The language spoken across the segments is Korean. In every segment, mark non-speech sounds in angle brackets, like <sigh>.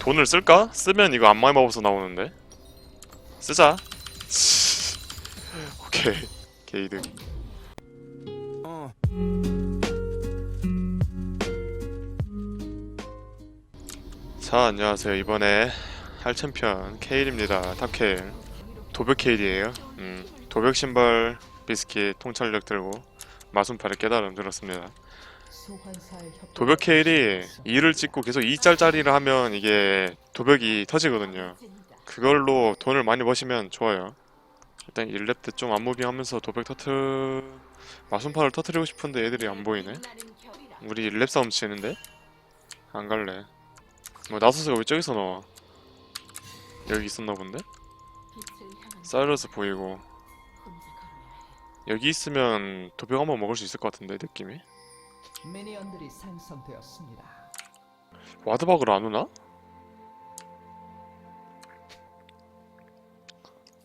돈을 쓸까? 쓰면 이거 안마의 마법서 나오는데. 쓰자. <laughs> 오케이. 게이드 어. 자 안녕하세요. 이번에 할 챔피언 케일입니다. 탑 케일. 도벽 케일이에요. 음, 도벽 신발 비스킷 통찰력 들고 마순팔의 깨달음 들었습니다 도벽 케일이 2를 찍고 계속 2짤짜리를 하면 이게 도벽이 터지거든요. 그걸로 돈을 많이 버시면 좋아요. 일단 1렙 때 좀 안무빙 하면서 도벽 터트 마순팔을 터트리고 싶은데 애들이 안 보이네. 우리 1렙 싸움 치는데? 안 갈래. 뭐 나서스가 왜 저기서 나와. 여기 있었나 본데? 사이러스 보이고. 여기 있으면 도벽 한번 먹을 수 있을 것 같은데 느낌이 미니언들이 생성되었습니다. 와드박으로 안 오나?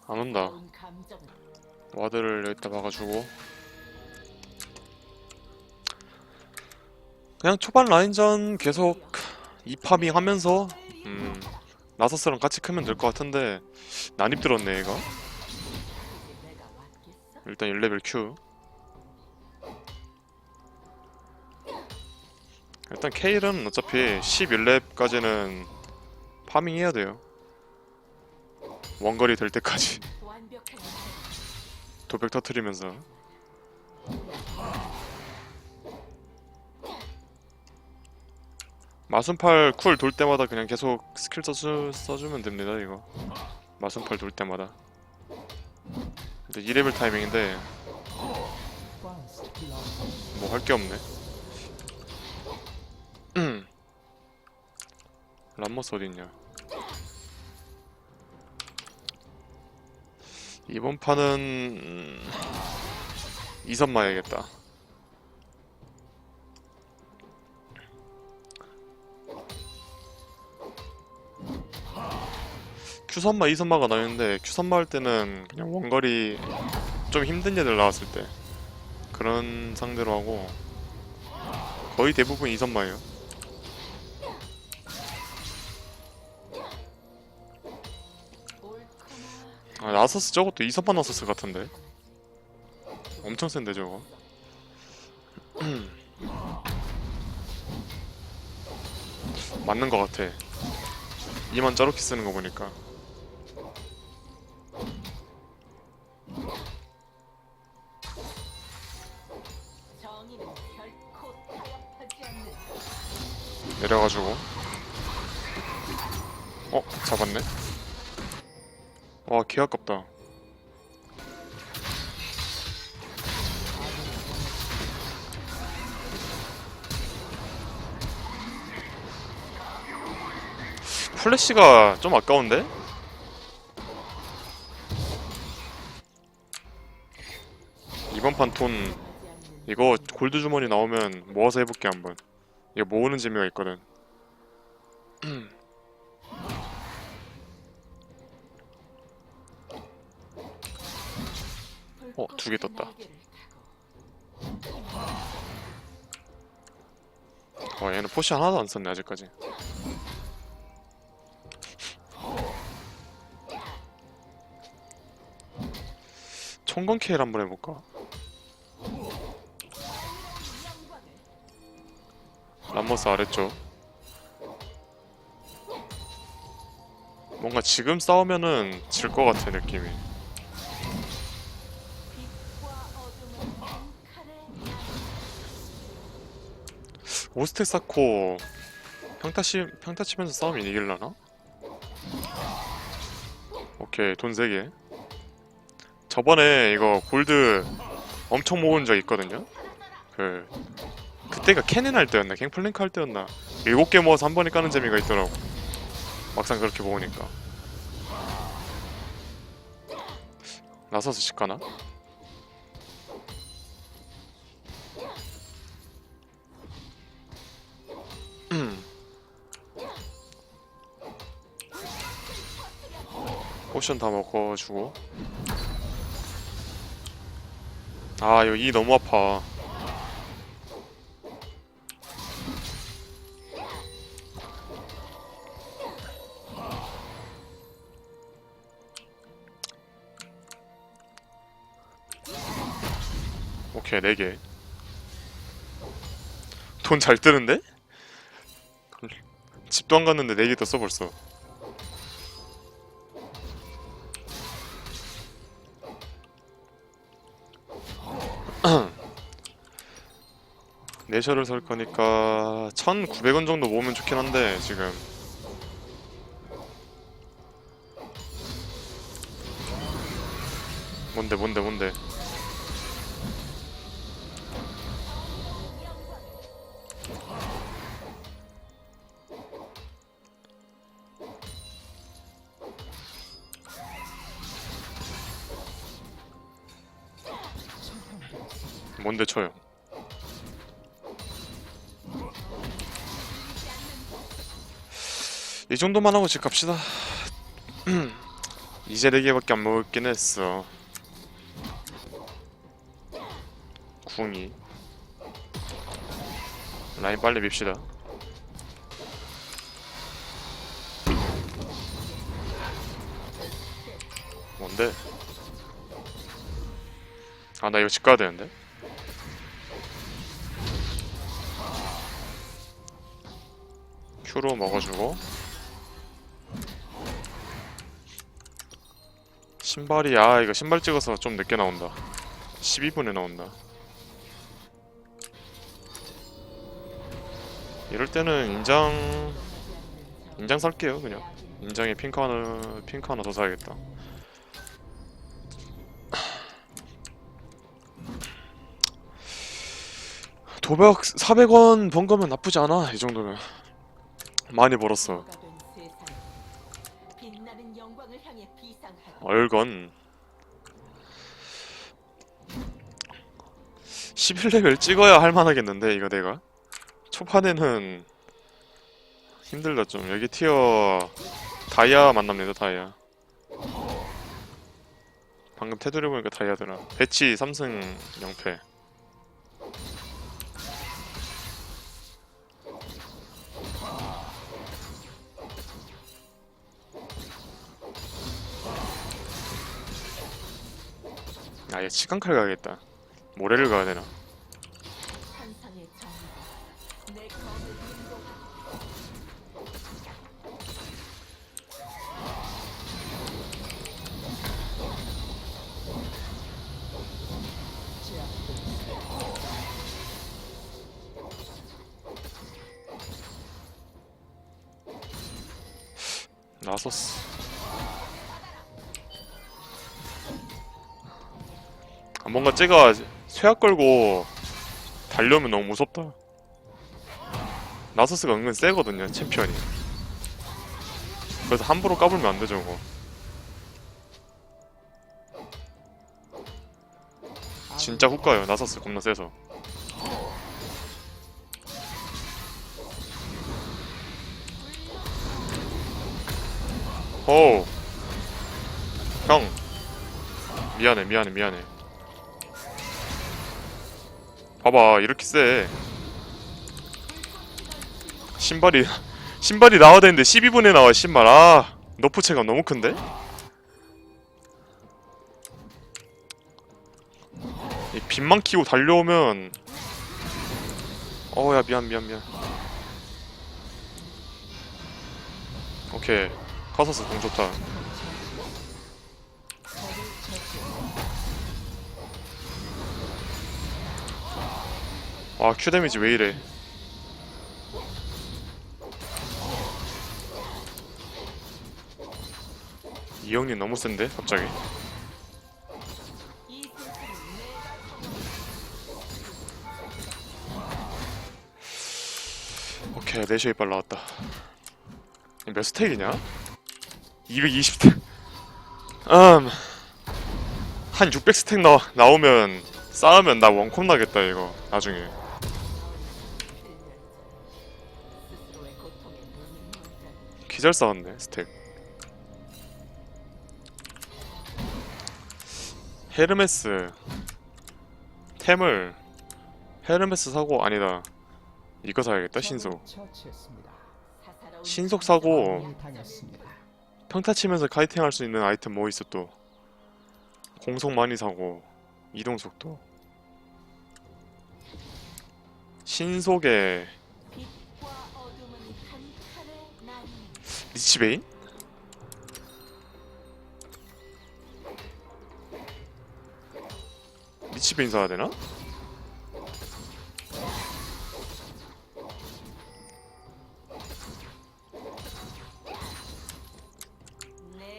안 온다 와드를 여기다 박아주고 그냥 초반 라인전 계속 이파밍 하면서 음 나서스랑 같이 크면 될 것 같은데 난입 들었네 얘가 일단 1레벨 Q 일단 K는 어차피 11렙까지는 파밍 해야 돼요. 원거리 될 때까지. <laughs> 도벽 터트리면서. 마순팔 쿨 돌 때마다 그냥 계속 스킬 써주, 써주면 됩니다 이거. 마순팔 돌 때마다. 근데 2레벨 타이밍인데. 뭐 할 게 없네 람머스 어딨냐? 이번 판은 음, 이선마 해야겠다. 큐선마 이선마가 나왔는데 큐선마 할 때는 그냥 원거리 좀 힘든 애들 나왔을 때 그런 상대로 하고 거의 대부분 이선마예요 아 나서스 저것도 이선마 나서스 같은데. 엄청 센데 저거. <clears throat> 맞는 것 같아. 이만 저렇게 쓰는 거 보니까. 내려가지고. 어 잡았네 와 개 아깝다. 플래시가 좀 아까운데? 이번 판 돈 이거 골드 주머니 나오면 모아서 해볼게 한번. 이거 모으는 재미가 있거든 <clears throat> 어, 두 개 떴다. 와 얘는 포시 하나도 안 썼네 아직까지 총건 케일 한번 해볼까? 람머스 아래쪽 뭔가 지금 싸우면은 질 것 같아 느낌이 오스텍 쌓고 평타 치 평타 치면서 싸우면 이길라나? 오케이 돈 3개. 저번에 이거 골드 엄청 모은 적 있거든요? 그 그때가 캐넨 할 때였나? 갱플랭크 할 때였나? 7개 모아서 한 번에 까는 재미가 있더라고. 막상 그렇게 모으니까. 나서서 직가나? 포션 다 먹어주고. 아 이거 이 너무 아파. 오케이 4개. 돈 잘 뜨는데? 집도 안 갔는데 4개 떴어 벌써. 내셔를 살 거니까 1,900원 정도 모으면 좋긴 한데 지금. 뭔데 뭔데 뭔데? 뭔데 쳐요 이 정도만 하고 집 갑시다. <clears throat> 이제 4개밖에 안 먹었긴 했어. 궁이. 라인 빨리 밉시다. 뭔데? 아 나 이거 집 가야 되는데? 큐로 먹어주고 신발이 아 이거 신발 찍어서 좀 늦게 나온다. 12분에 나온다. 이럴 때는 인장 인장 살게요 그냥. 인장에 핑크 하나 핑크 하나 더 사야겠다. 도박 400원 번 거면 나쁘지 않아 이 정도면. 많이 벌었어. 영광을 향해 비상하라. 얼건. 11레벨 찍어야 할만하겠는데 이거 내가? 초반에는 힘들다 좀. 여기 티어 다이아 만납니다 다이아. 방금 테두리 보니까 다이아더라. 배치 3승 0패 아얘 치간칼 가야겠다 모래를 가야 되나. 나섰어 뭔가 쟤가 쇠약 걸고 달려오면 너무 무섭다 나서스가 은근 세거든요 챔피언이 그래서 함부로 까불면 안 되죠 그거 진짜 훅가요 나서스 겁나 세서 오. 형. 미안해, 미안해, 미안해. 봐봐, 이렇게 세. 신발이, <laughs> 신발이 나와야 되는데 12분에 나와, 신발. 아, 너프 체감 너무 큰데? 이 빗만 키고 달려오면, 어야, 미안, 미안, 미안. 오케이. 카서스 공 좋다. 와, 큐 데미지 왜 이래? 이 형님 너무 센데 갑자기? 오케이, 4시에 이빨 나왔다. 몇 스택이냐? 220스택. 음. 한 600스택 나, 나오면 싸우면 나 원콤 나겠다 이거 나중에 기절 싸웠네 스택. 헤르메스. 템을 헤르메스 사고 아니다. 이거 사야겠다 신속. 신속 사고. 평타 치면서 카이팅 할 수 있는 아이템 뭐 있어 또? 공속 많이 사고 이동 속도. 신속의 리치베인? 리치베인 사야 되나?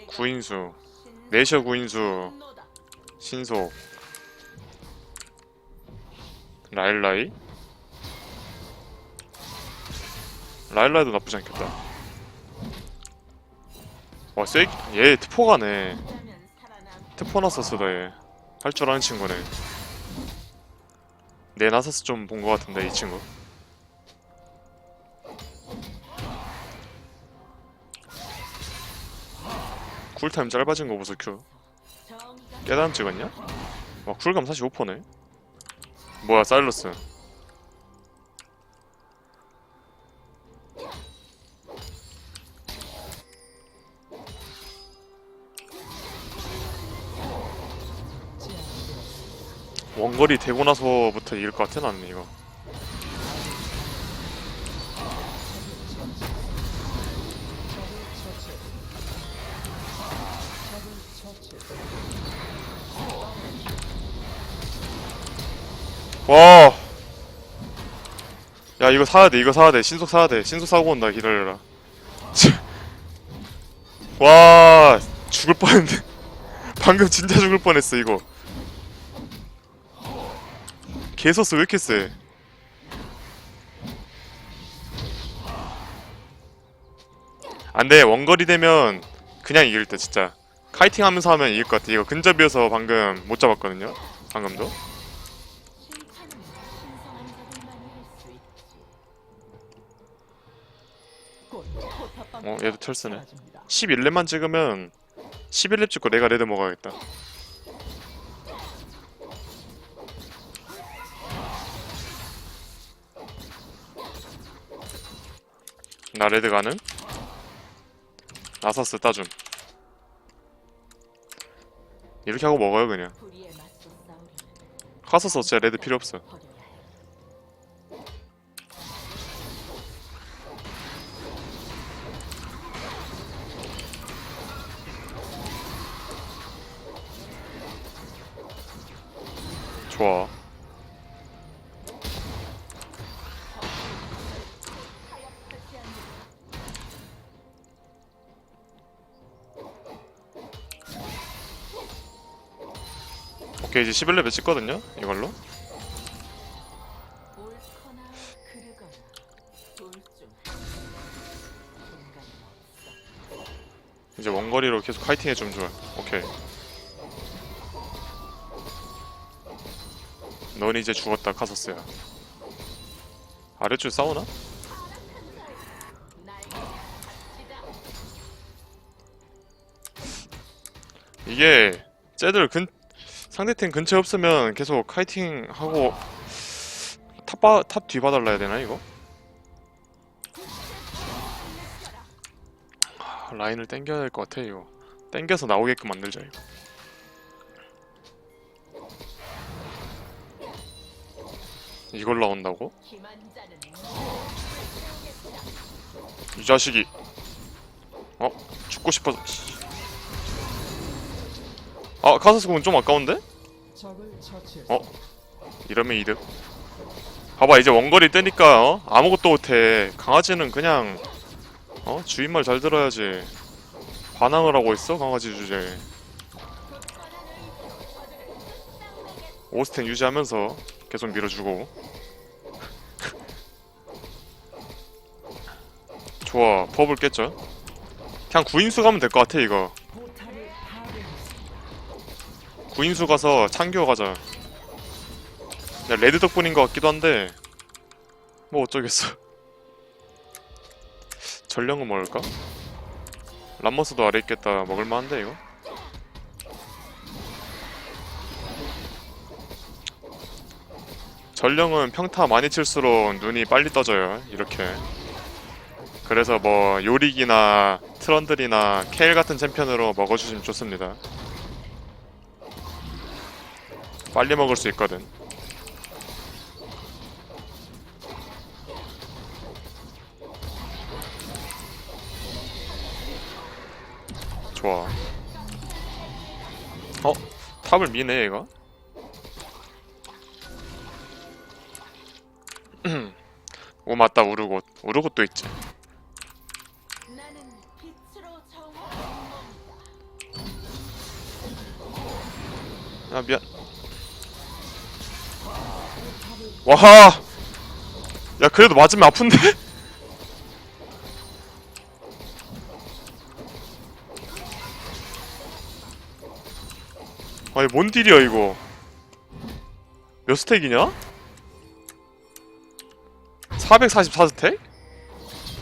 구인수 내셔 구인수. 신속 라일라이 라일라이도 나쁘지 않겠다 와쎄얘 트포가네. 어쩌면 살아남 트포 나서스다 얘할 줄 아는 친구네. 내 나서스 좀 본 것 같은데 이 친구. 쿨타임 짧아진 거 보소 큐 깨달음 찍었냐? 와 쿨감 45%네. 뭐야 사일러스 원거리 되고 나서부터 이길 것 같아 나는 이거 와. 야 이거 사야 돼 이거 사야 돼 신속 사야 돼 신속 사고 온다 기다려라. 치. <laughs> 와 죽을 뻔했는데 <laughs> 방금 진짜 죽을 뻔했어 이거. 개서스 왜 이렇게 세? 안돼 원거리 되면 그냥 이길 때 진짜 카이팅 하면서 하면 이길 것 같아 이거 근접이어서 방금 못 잡았거든요 방금도 어 얘도 철수네 사라집니다. 11렙만 찍으면 11렙 찍고 내가 레드 먹어야겠다 나 레드 가는 나사스 따줌. 이렇게 하고 먹어요 그냥. 카서스 진짜 레드 필요 없어. 좋아 이제 11렙에 찍거든요 이걸로. 이제 원거리로 계속 카이팅 해주면 좋아. 오케이. 넌 이제 죽었다, 카서스야. 아래쪽 싸우나? 이게 쟤들 근 상대팀 근처에 없으면 계속 카이팅 하고 탑 바 탑 뒤 봐달라야 되나 이거? 아, 라인을 땡겨야 될 것 같아 이거. 땡겨서 나오게끔 만들자 이거. 이걸 나온다고? 이 자식이 어? 죽고 싶어서 아 카사스 공은 좀 아까운데? 어? 이러면 이득 봐봐 이제 원거리 뜨니까 어? 아무것도 못해 강아지는 그냥 어? 주인 말 잘 들어야지 반항을 하고 있어 강아지 주제에 오스텐 유지하면서 계속 밀어주고 <laughs> 좋아 퍼블 깼죠 그냥 구인수 가면 될 것 같아 이거 구인수 가서 창교 가자. 야, 레드 덕분인 것 같기도 한데 뭐 어쩌겠어. <laughs> 전령은 먹을까? 람머스도 아래 있겠다. 먹을만한데 이거? 전령은 평타 많이 칠수록 눈이 빨리 떠져요. 이렇게. 그래서 뭐 요릭이나 트런들이나 케일 같은 챔피언으로 먹어주시면 좋습니다. 빨리 먹을 수 있거든. 좋아. 어? 탑을 미네 얘가? <clears throat> 오 맞다. 우르곳. 우르곳도 있지. 아 미안. 와하 야 그래도 맞으면 아픈데? <laughs> 아니 뭔 딜이야 이거 몇 스택이냐? 444스택?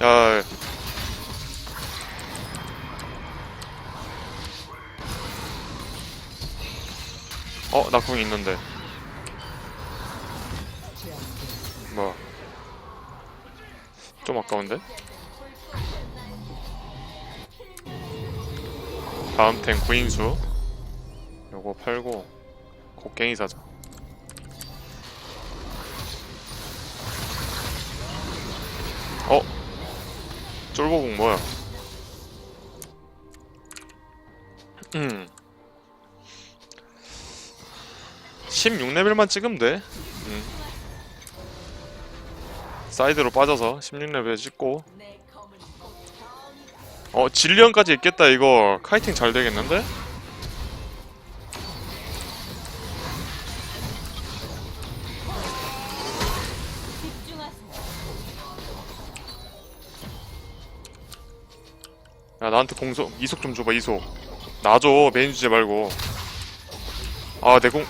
야 어, 나궁 있는데. 좀 아까운데? 다음 템 구인수. 요거 팔고, 곡괭이 사자. 어? 쫄보공 뭐야? 음. 16레벨만 찍으면 돼. 음. 사이드로 빠져서 16레벨 찍고. 어 질리언까지 있겠다 이거 카이팅 잘 되겠는데? 야 나한테 공속 이속 좀 줘봐 이속 놔줘 메인 주제 말고 아 내공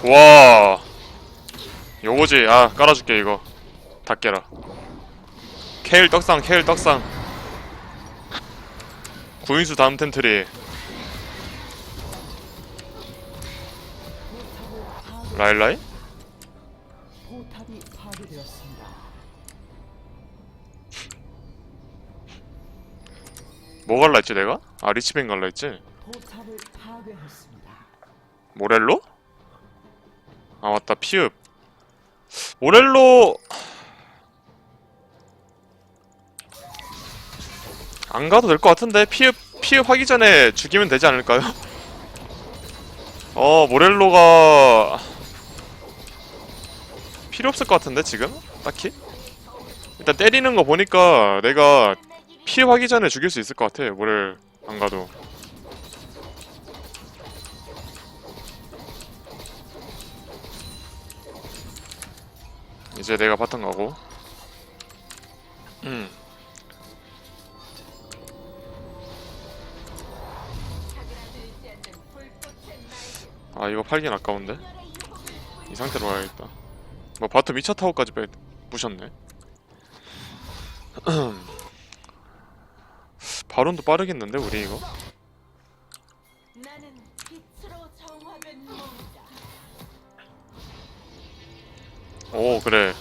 좋아 요거지 아 깔아줄게 이거 다 깨라 케일 떡상 케일 떡상 구인수 다음 텐트리 라일라이? 뭐 갈라 했지 내가? 아 리치뱅 갈라 했지? 모렐로? 아 맞다. 피읍. 모렐로. 안 가도 될 것 같은데? 피읍 피읍 하기 전에 죽이면 되지 않을까요? <laughs> 어 모렐로가 필요 없을 것 같은데 지금? 딱히? 일단 때리는 거 보니까 내가 피읍 하기 전에 죽일 수 있을 것 같아 모렐 안 가도 이제 내가 바텀 가고. 음. 아 이거 팔긴 아까운데? 이 상태로 가야겠다. 뭐 바텀 2차 타워까지 빼 부셨네. <clears throat> 바론도 빠르겠는데 우리 이거 오 그래.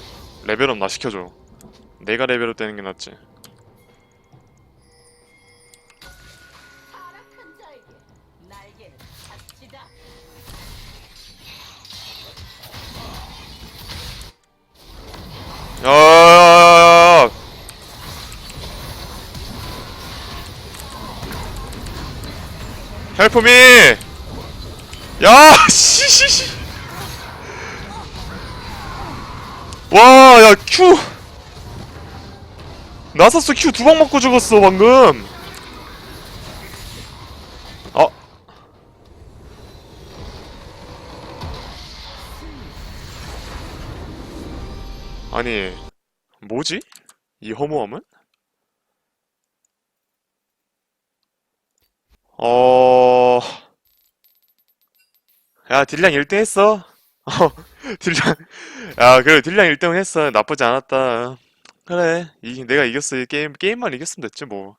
레벨업 나 시켜줘. 내가 레벨업 되는 게 낫지. 야야야야야 헬프미! 야 <laughs> 씨씨씨 와 야 큐 나사스 큐 두 방 맞고 죽었어 방금 어 아니 뭐지? 이 허무함은? 어... 야, 딜량 1등 했어. 어, <laughs> 딜량, 야, 그래, 딜량 1등 했어. 나쁘지 않았다. 그래, 이, 내가 이겼어. 이 게임, 게임만 이겼으면 됐지, 뭐.